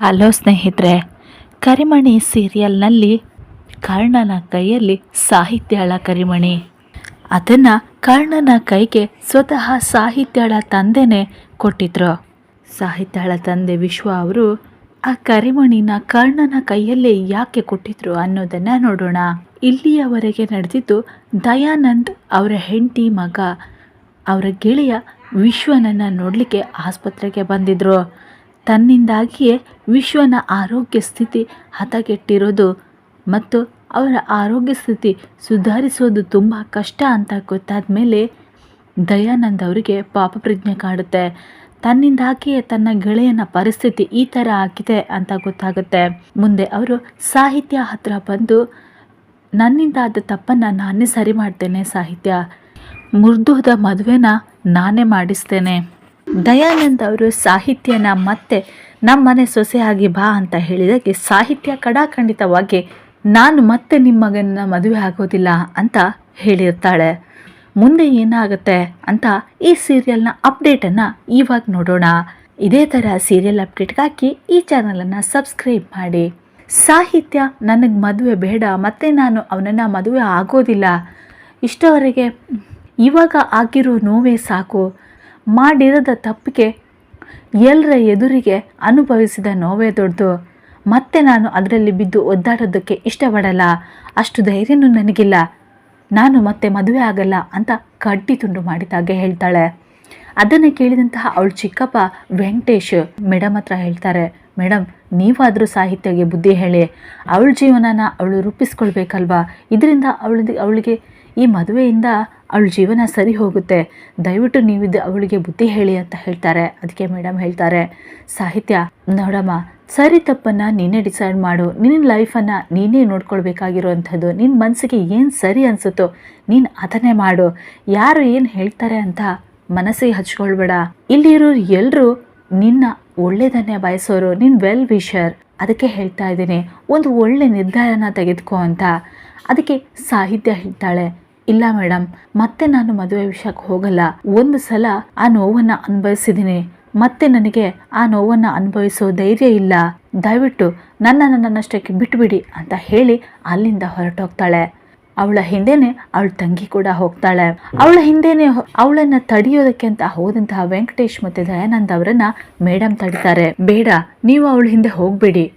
Hello ಸ್ನೇಹಿತರೆ, ಕರಿಮಣಿ ಸೀರಿಯಲ್ನಲ್ಲಿ ಕರ್ಣನ ಕೈಯಲ್ಲಿ ಸಾಹಿತ್ಯಳ ಕರಿಮಣಿ. ಅದನ್ನು ಕರ್ಣನ ಕೈಗೆ ಸ್ವತಃ ಸಾಹಿತ್ಯಳ ತಂದೆನೇ ಕೊಟ್ಟಿದ್ರು. ಸಾಹಿತ್ಯಳ ತಂದೆ ವಿಶ್ವ ಅವರು ಆ ಕರಿಮಣಿನ ಕರ್ಣನ ಕೈಯಲ್ಲೇ ಯಾಕೆ ಕೊಟ್ಟಿದ್ರು ಅನ್ನೋದನ್ನು ನೋಡೋಣ. ಇಲ್ಲಿಯವರೆಗೆ ನಡೆದಿದ್ದು ದಯಾನಂದ್ ಅವರ ಹೆಂಡತಿ ಮಗ, ಅವರ ಗೆಳೆಯ ವಿಶ್ವನನ್ನು ನೋಡಲಿಕ್ಕೆ ಆಸ್ಪತ್ರೆಗೆ ಬಂದಿದ್ರು. ತನ್ನಿಂದಾಗಿಯೇ ವಿಶ್ವನ ಆರೋಗ್ಯ ಸ್ಥಿತಿ ಹತಗೆಟ್ಟಿರೋದು ಮತ್ತು ಅವರ ಆರೋಗ್ಯ ಸ್ಥಿತಿ ಸುಧಾರಿಸೋದು ತುಂಬ ಕಷ್ಟ ಅಂತ ಗೊತ್ತಾದ ಮೇಲೆ ದಯಾನಂದ್ ಅವರಿಗೆ ಪಾಪಪ್ರಜ್ಞೆ ಕಾಡುತ್ತೆ. ತನ್ನಿಂದಾಗಿಯೇ ತನ್ನ ಗೆಳೆಯನ ಪರಿಸ್ಥಿತಿ ಈ ಥರ ಆಗಿದೆ ಅಂತ ಗೊತ್ತಾಗುತ್ತೆ. ಮುಂದೆ ಅವರು ಸಾಹಿತ್ಯ ಹತ್ರ ಬಂದು, ನನ್ನಿಂದಾದ ತಪ್ಪನ್ನು ನಾನೇ ಸರಿ ಮಾಡ್ತೇನೆ ಸಾಹಿತ್ಯ. ಮುರಿದೋದ ಮದುವೆನ ನಾನೇ ಮಾಡಿಸ್ತೇನೆ. ದಯಾನಂದ್ ಅವರು ಸಾಹಿತ್ಯನ ಮತ್ತೆ ನಮ್ಮನೆ ಸೊಸೆಯಾಗಿ ಬಾ ಅಂತ ಹೇಳಿದಕ್ಕೆ ಸಾಹಿತ್ಯ ಕಡಾಖಂಡಿತವಾಗಿ ನಾನು ಮತ್ತೆ ನಿಮ್ಮ ಮಗನ ಮದುವೆ ಆಗೋದಿಲ್ಲ ಅಂತ ಹೇಳಿರ್ತಾಳೆ. ಮುಂದೆ ಏನಾಗುತ್ತೆ ಅಂತ ಈ ಸೀರಿಯಲ್ನ ಅಪ್ಡೇಟನ್ನು ಇವಾಗ ನೋಡೋಣ. ಇದೇ ಥರ ಸೀರಿಯಲ್ ಅಪ್ಡೇಟ್ಗಾಗಿ ಈ ಚಾನಲನ್ನು ಸಬ್ಸ್ಕ್ರೈಬ್ ಮಾಡಿ. ಸಾಹಿತ್ಯ ನನಗೆ ಮದುವೆ ಬೇಡ, ಮತ್ತೆ ನಾನು ಅವನನ್ನು ಮದುವೆ ಆಗೋದಿಲ್ಲ. ಇಷ್ಟವರೆಗೆ ಇವಾಗ ಆಗಿರೋ ನೋವೇ ಸಾಕು. ಮಾಡಿರದ ತಪ್ಪಿಗೆ ಎಲ್ಲರ ಎದುರಿಗೆ ಅನುಭವಿಸಿದ ನೋವೇ ದೊಡ್ಡದು ಮತ್ತೆ ನಾನು ಅದರಲ್ಲಿ ಬಿದ್ದು ಒದ್ದಾಡೋದಕ್ಕೆ ಇಷ್ಟಪಡಲ್ಲ. ಅಷ್ಟು ಧೈರ್ಯನೂ ನನಗಿಲ್ಲ. ನಾನು ಮತ್ತೆ ಮದುವೆ ಆಗಲ್ಲ ಅಂತ ಕಡ್ಡಿ ತುಂಡು ಮಾಡಿದಾಗೆ ಹೇಳ್ತಾಳೆ. ಅದನ್ನು ಕೇಳಿದಂತಹ ಅವಳು ಚಿಕ್ಕಪ್ಪ ವೆಂಕಟೇಶ್ ಮೇಡಮ್ ಹತ್ರ ಹೇಳ್ತಾರೆ. ಮೇಡಮ್ ನೀವಾದರೂ ಸಾಹಿತ್ಯಗೆ ಬುದ್ಧಿ ಹೇಳಿ. ಅವಳ ಜೀವನನ ಅವಳು ರೂಪಿಸ್ಕೊಳ್ಬೇಕಲ್ವಾ? ಇದರಿಂದ ಅವಳಿಗೆ ಅವಳಿಗೆ ಈ ಮದುವೆಯಿಂದ ಅವಳ ಜೀವನ ಸರಿ ಹೋಗುತ್ತೆ. ದಯವಿಟ್ಟು ನೀವಿದ್ದು ಅವಳಿಗೆ ಬುದ್ಧಿ ಹೇಳಿ ಅಂತ ಹೇಳ್ತಾರೆ. ಅದಕ್ಕೆ ಮೇಡಮ್ ಹೇಳ್ತಾರೆ, ಸಾಹಿತ್ಯ, ನೋಡಮ್ಮ, ಸರಿ ತಪ್ಪನ್ನು ನೀನೇ ಡಿಸೈಡ್ ಮಾಡು. ನಿನ್ನ ಲೈಫನ್ನು ನೀನೇ ನೋಡ್ಕೊಳ್ಬೇಕಾಗಿರುವಂಥದ್ದು. ನಿನ್ನ ಮನಸ್ಸಿಗೆ ಏನು ಸರಿ ಅನಿಸುತ್ತೋ ನೀನು ಅದನ್ನೇ ಮಾಡು. ಯಾರು ಏನು ಹೇಳ್ತಾರೆ ಅಂತ ಮನಸ್ಸಿಗೆ ಹಚ್ಕೊಳ್ಬೇಡ. ಇಲ್ಲಿರೋರು ಎಲ್ಲರೂ ನಿನ್ನ ಒಳ್ಳೆಯದನ್ನೇ ಬಯಸೋರು. ನಿನ್ನ ವೆಲ್ ವಿಷರ್. ಅದಕ್ಕೆ ಹೇಳ್ತಾ ಇದ್ದೀನಿ, ಒಂದು ಒಳ್ಳೆ ನಿರ್ಧಾರನ ತೆಗೆದುಕೋ ಅಂತ. ಅದಕ್ಕೆ ಸಾಹಿತ್ಯ ಹೇಳ್ತಾಳೆ ಇಲ್ಲ ಮೇಡಮ್ ಮತ್ತೆ ನಾನು ಮದುವೆ ವಿಷಯಕ್ಕೆ ಹೋಗಲ್ಲ. ಒಂದು ಸಲ ಆ ನೋವನ್ನು ಅನುಭವಿಸಿದ್ದೀನಿ. ಮತ್ತೆ ನನಗೆ ಆ ನೋವನ್ನು ಅನುಭವಿಸೋ ಧೈರ್ಯ ಇಲ್ಲ. ದಯವಿಟ್ಟು ನನ್ನನ್ನು ನನ್ನಷ್ಟಕ್ಕೆ ಬಿಟ್ಬಿಡಿ ಅಂತ ಹೇಳಿ ಅಲ್ಲಿಂದ ಹೊರಟೋಗ್ತಾಳೆ. ಅವಳ ಹಿಂದೆನೆ ಅವಳ ತಂಗಿ ಕೂಡ ಹೋಗ್ತಾಳೆ. ಅವಳ ಹಿಂದೆನೆ ಅವಳನ್ನ ತಡೆಯೋದಕ್ಕೆ ಅಂತ ಹೋದಂತಹ ವೆಂಕಟೇಶ್ ಮತ್ತೆ ದಯಾನಂದ್ ಅವರನ್ನ ಮೇಡಮ್ ತಡಿತಾರೆ. ಬೇಡ, ನೀವು ಅವಳ ಹಿಂದೆ ಹೋಗ್ಬೇಡಿ.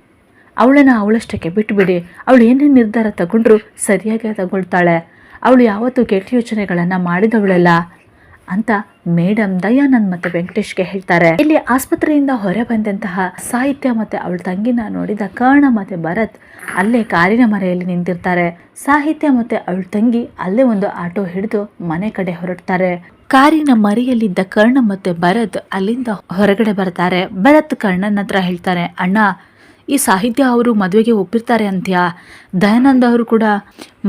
ಅವಳನ್ನ ಅವಳಷ್ಟಕ್ಕೆ ಬಿಟ್ಬಿಡಿ. ಅವಳು ಏನೇನು ನಿರ್ಧಾರ ತಗೊಂಡ್ರು ಸರಿಯಾಗಿ ತಗೊಳ್ತಾಳೆ. ಅವಳು ಯಾವತ್ತೂ ಕೆಟ್ಟ ಯೋಚನೆಗಳನ್ನು ಮಾಡಿದವಳಲ್ಲ ಅಂತ ಮೇಡಮ್ ದಯಾನಂದ್ ಮತ್ತೆ ವೆಂಕಟೇಶ್ಗೆ ಹೇಳ್ತಾರೆ. ಇಲ್ಲಿ ಆಸ್ಪತ್ರೆಯಿಂದ ಹೊರ ಬಂದಂತಹ ಸಾಹಿತ್ಯ ಮತ್ತೆ ಅವಳ ತಂಗಿನ ನೋಡಿದ ಕರ್ಣ ಮತ್ತೆ ಭರತ್ ಅಲ್ಲೇ ಕಾರಿನ ಮರೆಯಲ್ಲಿ ನಿಂತಿರ್ತಾರೆ. ಸಾಹಿತ್ಯ ಮತ್ತೆ ಅವಳ ತಂಗಿ ಅಲ್ಲೇ ಒಂದು ಆಟೋ ಹಿಡಿದು ಮನೆ ಕಡೆ ಹೊರಡ್ತಾರೆ. ಕಾರಿನ ಮರೆಯಲ್ಲಿದ್ದ ಕರ್ಣ ಮತ್ತೆ ಭರತ್ ಅಲ್ಲಿಂದ ಹೊರಗಡೆ ಬರ್ತಾರೆ. ಭರತ್ ಕರ್ಣನ ಹತ್ರ ಹೇಳ್ತಾರೆ, ಅಣ್ಣ ಈ ಸಾಹಿತ್ಯ ಅವರು ಮದುವೆಗೆ ಒಪ್ಪಿರ್ತಾರೆ ಅಂತ್ಯಾ. ದಯಾನಂದ ಅವರು ಕೂಡ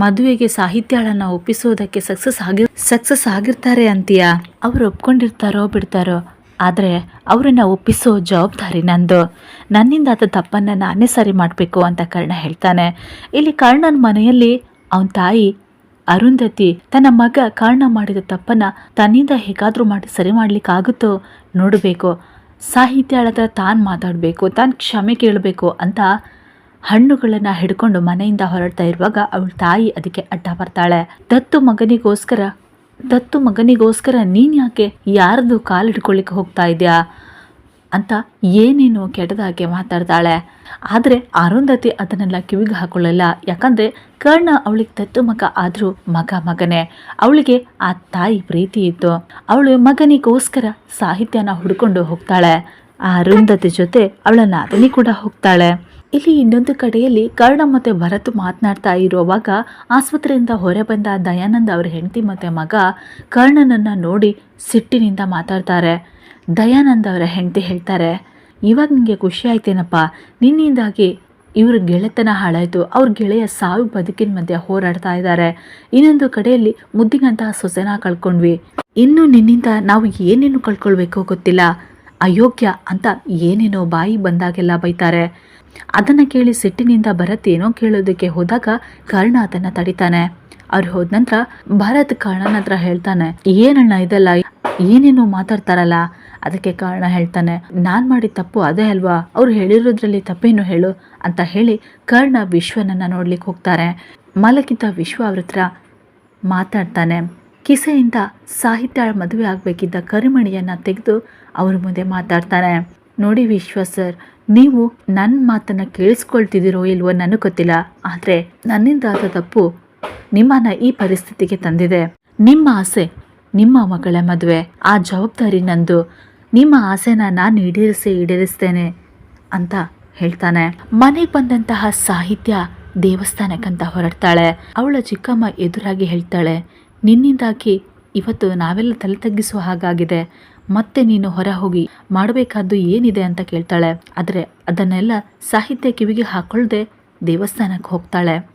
ಮದುವೆಗೆ ಸಾಹಿತ್ಯಗಳನ್ನು ಒಪ್ಪಿಸೋದಕ್ಕೆ ಸಕ್ಸಸ್ ಆಗಿ ಸಕ್ಸಸ್ ಆಗಿರ್ತಾರೆ ಅಂತೀಯ. ಅವ್ರು ಒಪ್ಕೊಂಡಿರ್ತಾರೋ ಬಿಡ್ತಾರೋ, ಆದರೆ ಅವರನ್ನು ಒಪ್ಪಿಸೋ ಜವಾಬ್ದಾರಿ ನಂದು. ನನ್ನಿಂದ ಆದ ತಪ್ಪನ್ನು ನಾನೇ ಸರಿ ಮಾಡಬೇಕು ಅಂತ ಕರ್ಣ ಹೇಳ್ತಾನೆ. ಇಲ್ಲಿ ಕರ್ಣನ ಮನೆಯಲ್ಲಿ ಅವನ ತಾಯಿ ಅರುಂಧತಿ ತನ್ನ ಮಗ ಕರ್ಣ ಮಾಡಿದ ತಪ್ಪನ್ನ ತನ್ನಿಂದ ಹೇಗಾದರೂ ಮಾಡಿ ಸರಿ ಮಾಡ್ಲಿಕ್ಕಾಗುತ್ತೋ ನೋಡಬೇಕು. ಸಾಹಿತ್ಯ ಹತ್ರ ತಾನು ಮಾತಾಡಬೇಕು, ತಾನು ಕ್ಷಮೆ ಕೇಳಬೇಕು ಅಂತ ಹಣ್ಣುಗಳನ್ನು ಹಿಡ್ಕೊಂಡು ಮನೆಯಿಂದ ಹೊರಡ್ತಾ ಇರುವಾಗ ಅವಳ ತಾಯಿ ಅದಕ್ಕೆ ಅಡ್ಡ ಬರ್ತಾಳೆ. ದತ್ತು ಮಗನಿಗೋಸ್ಕರ ದತ್ತು ಮಗನಿಗೋಸ್ಕರ ನೀನು ಯಾಕೆ ಯಾರ್ದು ಕಾಲು ಹಿಡ್ಕೊಳ್ಳಿಕ್ಕೆ ಹೋಗ್ತಾ ಇದೆಯಾ? ಅಂತ ಏನೇನು ಕೆಟ್ಟದಾಗೆ ಮಾತಾಡ್ತಾಳೆ. ಆದರೆ ಅರುಂಧತಿ ಅದನ್ನೆಲ್ಲ ಕಿವಿಗೆ ಹಾಕೊಳ್ಳಲ್ಲ. ಯಾಕಂದರೆ ಕರ್ಣ ಅವಳಿಗೆ ತತ್ತು ಮಗ ಆದರೂ ಮಗ ಮಗನೇ. ಅವಳಿಗೆ ಆ ತಾಯಿ ಪ್ರೀತಿ ಇತ್ತು. ಅವಳು ಮಗನಿಗೋಸ್ಕರ ಸಾಹಿತ್ಯನ ಹುಡ್ಕೊಂಡು ಹೋಗ್ತಾಳೆ. ಆ ಅರುಂಧತಿ ಜೊತೆ ಅವಳ ನಾದಿನಿ ಕೂಡ ಹೋಗ್ತಾಳೆ. ಇಲ್ಲಿ ಇನ್ನೊಂದು ಕಡೆಯಲ್ಲಿ ಕರ್ಣ ಮತ್ತು ಭರತ್ ಮಾತನಾಡ್ತಾ ಇರುವಾಗ ಆಸ್ಪತ್ರೆಯಿಂದ ಹೊರ ಬಂದ ದಯಾನಂದ ಅವರ ಹೆಂಡತಿ ಮತ್ತು ಮಗ ಕರ್ಣನನ್ನು ನೋಡಿ ಸಿಟ್ಟಿನಿಂದ ಮಾತಾಡ್ತಾರೆ. ದಯಾನಂದ್ ಅವರ ಹೆಂಡತಿ ಹೇಳ್ತಾರೆ, ಇವಾಗ ನಿಮಗೆ ಖುಷಿ ಆಯ್ತೇನಪ್ಪ, ನಿನ್ನಿಂದಾಗಿ ಇವ್ರ ಗೆಳೆತನ ಹಾಳಾಯಿತು, ಅವ್ರ ಗೆಳೆಯ ಸಾವು ಬದುಕಿನ ಮಧ್ಯೆ ಹೋರಾಡ್ತಾ ಇದ್ದಾರೆ. ಇನ್ನೊಂದು ಕಡೆಯಲ್ಲಿ ಮುದ್ದಿಗಂತಹ ಸೊಸೆನ ಕಳ್ಕೊಂಡ್ವಿ. ಇನ್ನು ನಿನ್ನಿಂದ ನಾವು ಏನೇನು ಕಳ್ಕೊಳ್ಬೇಕೋ ಗೊತ್ತಿಲ್ಲ. ಅಯೋಗ್ಯ ಅಂತ ಏನೇನೋ ಬಾಯಿ ಬಂದಾಗೆಲ್ಲ ಬೈತಾರೆ. ಅದನ್ನು ಕೇಳಿ ಸಿಟ್ಟಿನಿಂದ ಭರತ್ ಏನೋ ಕೇಳೋದಕ್ಕೆ ಹೋದಾಗ ಕರ್ಣ ಅದನ್ನು ತಡಿತಾನೆ. ಅವ್ರು ಹೋದ ನಂತರ ಭರತ್ ಕರ್ಣನ ಹತ್ರ ಹೇಳ್ತಾನೆ ಏನಣ್ಣ ಇದೆಲ್ಲ? ಏನೇನೋ ಮಾತಾಡ್ತಾರಲ್ಲ ಅದಕ್ಕೆ ಕಾರಣ ಹೇಳ್ತಾನೆ, ನಾನು ಮಾಡಿದ ತಪ್ಪು ಅದೇ ಅಲ್ವಾ? ಅವ್ರು ಹೇಳಿರೋದ್ರಲ್ಲಿ ತಪ್ಪೇನು ಹೇಳು? ಅಂತ ಹೇಳಿ ಕರ್ಣ ವಿಶ್ವನನ್ನ ನೋಡ್ಲಿಕ್ಕೆ ಹೋಗ್ತಾರೆ. ಮಲಗಿದ್ದ ವಿಶ್ವ ಅವ್ರ ಹತ್ರ ಮಾತಾಡ್ತಾನೆ. ಕಿಸೆಯಿಂದ ಸಾಹಿತ್ಯ ಮದುವೆ ಆಗಬೇಕಿದ್ದ ಕರಿಮಣಿಯನ್ನ ತೆಗೆದು ಅವ್ರ ಮುಂದೆ ಮಾತಾಡ್ತಾನೆ. ನೋಡಿ ವಿಶ್ವ ಸರ್, ನೀವು ನನ್ನ ಮಾತನ್ನು ಕೇಳಿಸ್ಕೊಳ್ತಿದ್ದೀರೋ ಇಲ್ವೋ ನನಗೆ ಗೊತ್ತಿಲ್ಲ. ಆದರೆ ನನ್ನಿಂದ ಆದ ತಪ್ಪು ನಿಮ್ಮನ್ನ ಈ ಪರಿಸ್ಥಿತಿಗೆ ತಂದಿದೆ. ನಿಮ್ಮ ಆಸೆ, ನಿಮ್ಮ ಮಗಳ ಮದುವೆ. ಆ ಜವಾಬ್ದಾರಿ ನಂದು. ನಿಮ್ಮ ಆಸೆನ ನಾನು ಈಡೇರಿಸಿ, ಈಡೇರಿಸ್ತೇನೆ ಅಂತ ಹೇಳ್ತಾನೆ. ಮನೆಗೆ ಬಂದಂತಹ ಸಾಹಿತ್ಯ ದೇವಸ್ಥಾನಕ್ಕಂತ ಹೊರಡ್ತಾಳೆ. ಅವಳ ಚಿಕ್ಕಮ್ಮ ಎದುರಾಗಿ ಹೇಳ್ತಾಳೆ, ನಿನ್ನಿಂದಾಗಿ ಇವತ್ತು ನಾವೆಲ್ಲ ತಲೆ ತಗ್ಗಿಸುವ ಹಾಗಾಗಿದೆ. ಮತ್ತೆ ನೀನು ಹೊರ ಹೋಗಿ ಮಾಡಬೇಕಾದ್ದು ಏನಿದೆ? ಅಂತ ಕೇಳ್ತಾಳೆ. ಆದರೆ ಅದನ್ನೆಲ್ಲ ಸಾಹಿತ್ಯ ಕಿವಿಗೆ ಹಾಕೊಳ್ಳದೆ ದೇವಸ್ಥಾನಕ್ಕೆ ಹೋಗ್ತಾಳೆ.